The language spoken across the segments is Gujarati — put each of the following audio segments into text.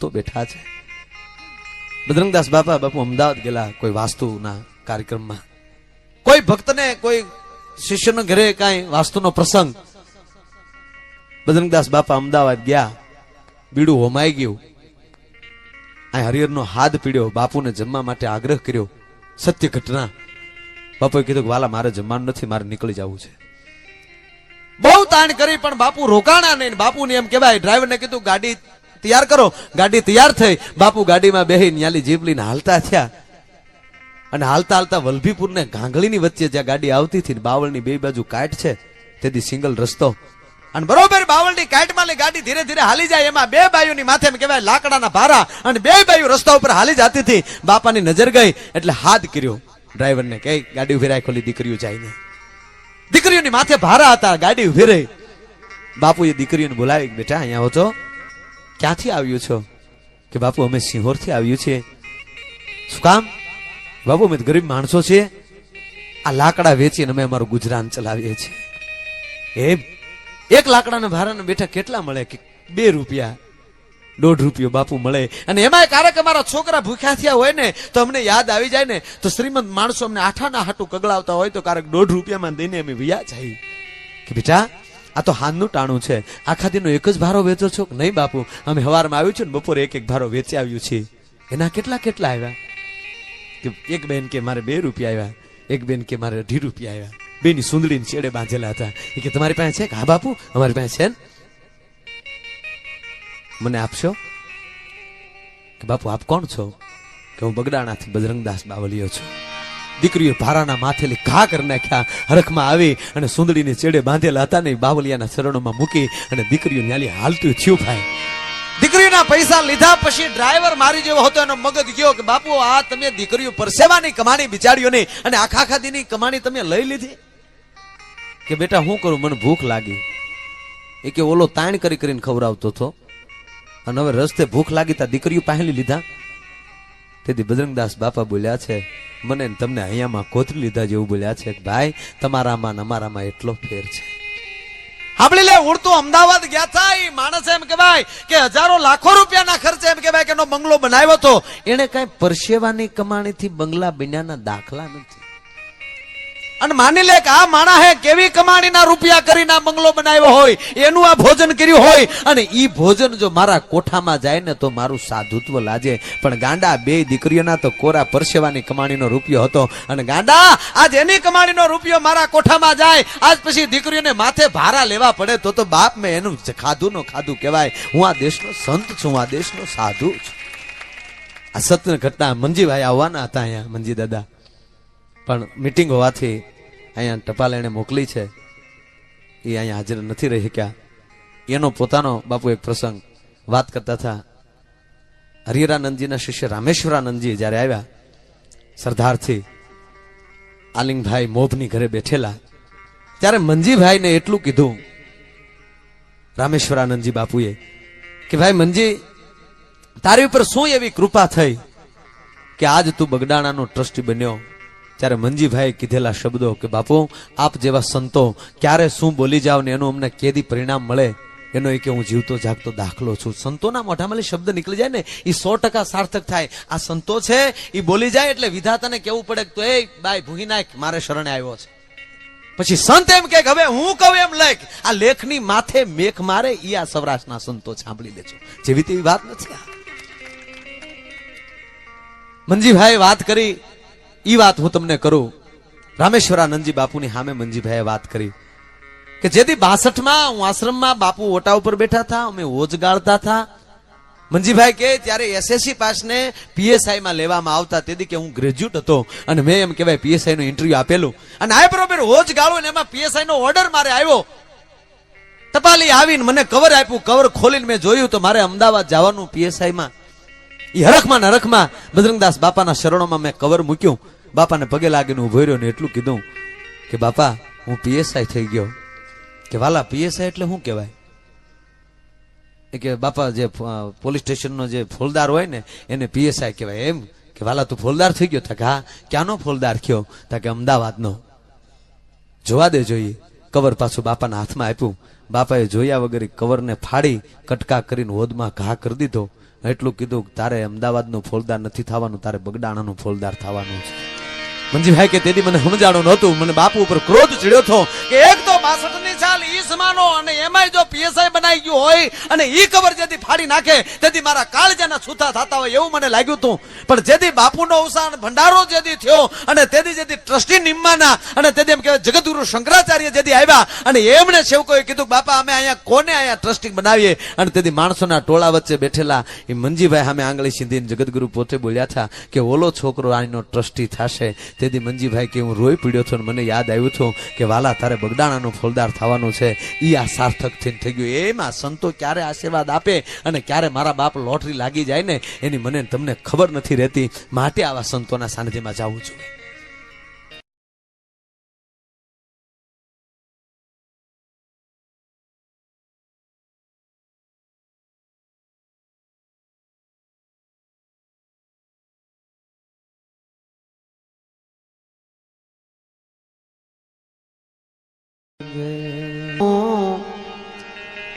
તો બેઠા છે. બદરંગદાસ બાપા, બાપુ અમદાવાદ ગયેલા કોઈ વાસ્તુના કાર્યક્રમમાં. કોઈ ભક્તને, કોઈ શિષ્યના ઘરે કાંઈ વાસ્તુનો પ્રસંગ. બદરંગદાસ બાપા અમદાવાદ ગયા. બીડું હોમાઈ ગયું. હરિહરનો હાથ પીડ્યો, બાપુને જમવા માટે આગ્રહ કર્યો. સત્ય ઘટના. બાપુએ કીધું કે, વાલા, મારે જમવાનું નથી, મારે નીકળી જવું છે. બહુ તાણ કરી, પણ બાપુ રોકાણા નહીં. બાપુને એમ કહેવાય, ડ્રાઈવરને કીધું, ગાડી તૈયાર કરો. ગાડી તૈયાર થઈ. બાપુ ગાડીમાં બેહી ન્યાલી જીપ લઈને હાલતા થયા. અને હાલતા હાલતા વલભીપુર ને ગાંગળીની વચ્ચે જ્યાં ગાડી આવતી હતી બાવળની બે બાજુ કાટ છે, તેથી સિંગલ રસ્તો. અને બરોબર, બાવળની કાટમાં ગાડી ધીરે ધીરે હાલી જાય. એમાં બે બાયુની માથે કહેવાય લાકડાના ભારા. અને બે બાયુ રસ્તા ઉપર હાલી જતી હતી. બાપાની નજર ગઈ, એટલે હાથ કર્યો. ડ્રાઈવરને કે ગાડી ઊભી રાખ ખોલી દીકરીઓ જાય દીકરીઓની માથે ભારા હતા, ગાડી ઊભી રહી. બાપુએ દીકરીઓને બોલાવી બેટા, અહીંયા હો તો ક્યાંથી આવ્યું છો? કે બાપુ, અમે સિંહોરથી આવ્યું છે શું કામ? બાપુ, અમે ગરીબ માણસો છીએ. આ લાકડા વેચીને અમે અમારું ગુજરાન ચલાવીએ છીએ. એમ એક લાકડાના ભારાના બેઠા કેટલા મળે? કે બે રૂપિયા, દોઢ રૂપિયો બાપુ મળે. અને એમાં ક્યારેક અમારા છોકરા ભૂખ્યા થયા હોય ને, તો અમને યાદ આવી જાય ને, તો શ્રીમંત માણસો અમને આઠાના હાટું કગળાવતા હોય તો ક્યારેક દોઢ રૂપિયામાં દઈને અમે વ્યા જાય. કે બેટા આ તો હાનનું ટાણું છે. આખા દિનનો એક જ ભારો વેચો છો નહીં બાપુ? અમે હવારમાં આવ્યું છે ને બપોરે એક એક ભારો વેચી આવ્યું છે એના કેટલા કેટલા આવ્યા? કે એક બેન કે મારે બે રૂપિયા આવ્યા. એક બેન કે મારે અઢી રૂપિયા આવ્યા. બેની સુંદડીને છેડે બાંધેલા હતા. એ કે તમારી પાસે છે કે? હા બાપુ, અમારી પાસે છે ને. મને આપશો? કે બાપુ, આપ કોણ છો? કે હું બગડાણાથી બજરંગદાસ બાવલીયો છું. દીકરીઓ ભારાના માથેલી ઘા કરી નાખ્યા, હરખમાં આવી અને સુંદડીને ચેડે બાંધેલા હતા ને બાવલિયાના શરણોમાં મૂકી અને દીકરીઓ ન્યાલી હાલતું થયું ભાઈ. દીકરીના પૈસા લીધા પછી ડ્રાઈવર મારી જેવો હતો, એનો મગજ ગયો કે બાપુ, આ તમે દીકરીઓ પરસેવાની કમાણી બિચારીઓની અને આખા આખા દીની કમાણી તમે લઈ લીધી? કે બેટા શું કરું? મને ભૂખ લાગી. એ કે ઓલો તાણ કરી કરીને ખવડાવતો હતો. અને હવે રસ્તે ભૂખ લાગી તા દીકરીઓ પહેલી લીધા. તેથી બજરંગદાસ બાપા બોલ્યા છે મને તમને અહીંયામાં કોતરી લીધા જેવું બોલ્યા છે કે ભાઈ તમારામાં ને અમારામાં એટલો ફેર છે. આપણે લે ઉડતું અમદાવાદ ગયા હતા એ માણસ એમ કહેવાય કે હજારો લાખો રૂપિયાના ખર્ચે એમ કહેવાય કે એનો બંગલો બનાવ્યો હતો. એને કઈ પરસેવાની કમાણીથી બંગલા બન્યાના દાખલા નથી. અને માની લે કે આ માણસે કેવી કમાણીના રૂપિયા કરીને આ બંગલો બનાવ્યો હોય, એનું આ ભોજન કર્યું હોય, અને ઈ ભોજન જો મારા કોઠામાં જાય ને તો મારું સાધુત્વ લાજે. પણ ગાંડા, બે દીકરીઓના તો કોરા પરસેવાની કમાણીનો રૂપિયો હતો. અને ગાંડા, આજ એની કમાણીનો રૂપિયો મારા કોઠામાં જાય. આજ પછી દીકરીઓને માથે ભારા લેવા પડે, તો તો બાપ મેં એનું ખાધું નો ખાધું કહેવાય. હું આ દેશનો સંત છું, હું આ દેશનો સાધુ છું. આ સત્ય ઘટના મંજીભાઈ આવવાના હતા અહીંયા, મંજી દાદા. પણ મીટિંગ હોવાથી અહીંયા ટપાલ એણે મોકલી છે. એ અહીંયા હાજર નથી રહી શક્યા. એનો પોતાનો બાપુ એક પ્રસંગ વાત કરતા હતા. હરિહરાનંદજીના શિષ્ય રામેશ્વરાનંદજી જ્યારે આવ્યા, સરદારથી આલિંગભાઈ મોભની ઘરે બેઠેલા, ત્યારે મંજીભાઈને એટલું કીધું રામેશ્વરાનંદજી બાપુએ કે, ભાઈ મંજી, તારી ઉપર શું એવી કૃપા થઈ કે આજ તું બગડાણાનો ટ્રસ્ટી બન્યો? ત્યારે મંજીભાઈ કીધેલા શબ્દો કે, બાપુ, આપ જેવા સંતો ક્યારે શું બોલી જાવ ને એનું અમને કેદી પરિણામ મળે? એનો એ કે હું જીવતો જાગતો દાખલો છું. સંતોના મોઢામાં શબ્દ નીકળી જાય ને એ સો ટકા સાર્થક થાય. આ સંતો છે એ બોલી જાય એટલે વિધાતાને કેવું પડે તો એ બાય ભૂહી નાખ, મારે શરણે આવ્યો છે. પછી સંત એમ કે, હવે હું કહું એમ લેખ. આ લેખની માથે મેખ મારે એ આ સૌરાષ્ટ્રના સંતો સાંભળી લેજો જેવી તેવી વાત નથી મનજીભાઈ વાત કરી ઈ વાત હું તમને કરું. રામેશ્વરાનંદજી બાપુની સામે મંજીભાઈએ વાત કરી કે જેથી બાસઠમાં હું આશ્રમમાં બાપુ ઓટા ઉપર બેઠા હતા અમે ઓજ ગાળતા હતા મંજીભાઈ કે ત્યારે એસએસસી પાસને પીએસઆઈ માં લેવામાં આવતા. તેથી કે હું ગ્રેજ્યુએટ હતો અને મેં એમ કહેવાય પીએસઆઈ નું ઇન્ટરવ્યુ આપેલું. અને આ બરોબર હોજ ગાળો ને એમાં પીએસઆઈ નો ઓર્ડર મારે આવ્યો. ટપાલી આવીને મને કવર આપ્યું. કવર ખોલીને મેં જોયું તો મારે અમદાવાદ જવાનું પીએસઆઈ માં. એ હરખમાં નરખમાં બજરંગદાસ બાપાના શરણોમાં મેં કવર મૂક્યું. બાપાને પગે લાગીને ઊભો રહ્યો ને એટલું કીધું કે, બાપા, હું પીએસઆઈ થઈ ગયો. કે, વાલા, પીએસઆઈ એટલે શું કહેવાય? એ કે, બાપા, જે પોલીસ સ્ટેશનનો જે ફોલદાર હોય ને, એને પીએસઆઈ કહેવાય. એમ કે, વાલા, તું ફોલદાર થઈ ગયો? કે, હા. ક્યાંનો ફોલદાર થયો? તા કે, અમદાવાદનો. જોવા દે જોઈએ કવર પાછું બાપાના હાથમાં આપ્યું. બાપાએ જોયા વગર કવરને ફાડી, કટકા કરીને હોદમાં ઘા કરી દીધો. એટલું કીધું તારે અમદાવાદનું ફોલદાર નથી થવાનું, તારે બગડાણાનું ફોલદાર થવાનું છે. મંજીભાઈ કે તેથી મને સમજાણું નહોતું. મને બાપુ ઉપર ક્રોધ ચડ્યો હતો કે એક તો બાસઠની સાલ ઈ સમાનો અને એમાંય જો પીએસઆઈ બનાવી ગયું હોય અને ઈ કબર જેથી ફાડી નાખે, તેથી મારા કાળજાના છૂતા થતા હોય એવું મને લાગ્યું હતું. પણ જેથી બાપુનો અવસાન, ભંડારો જેથી થયો અને તેથી જેથી ટ્રસ્ટી નિમ્માના અને તેથી એમ કહેવાય જગતગુરુ શંકરાચાર્ય જેથી આવ્યા અને એમણે સેવકોએ કીધું, બાપા, અમે અહીંયા કોને અહીંયા ટ્રસ્ટી બનાવીએ? અને તેથી માણસોના ટોળા વચ્ચે બેઠેલા એ મંજીભાઈ સામે આંગળી સીધીને જગતગુરુ પોતે બોલ્યા હતા કે, ઓલો છોકરો આનો ટ્રસ્ટી થશે. તેથી મંજીભાઈ કે, હું રોઈ પીડ્યો છું મને યાદ આવ્યું છું કે, વાલા, તારે બગડાણાનું ફોલદાર થવાનું છે. ઈ આ સાર્થક થઈને થઈ ગયું. એમાં સંતો ક્યારે આશીર્વાદ આપે અને ક્યારે મારા બાપ લોટરી લાગી જાય ને, એની મને તમને ખબર નથી રહેતી. માટે આવા સંતોના સાનિધ્યમાં જાઉં છું.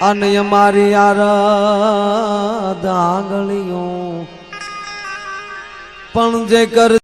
અને અમારી આરાધ આંગળીઓ પણ જે કર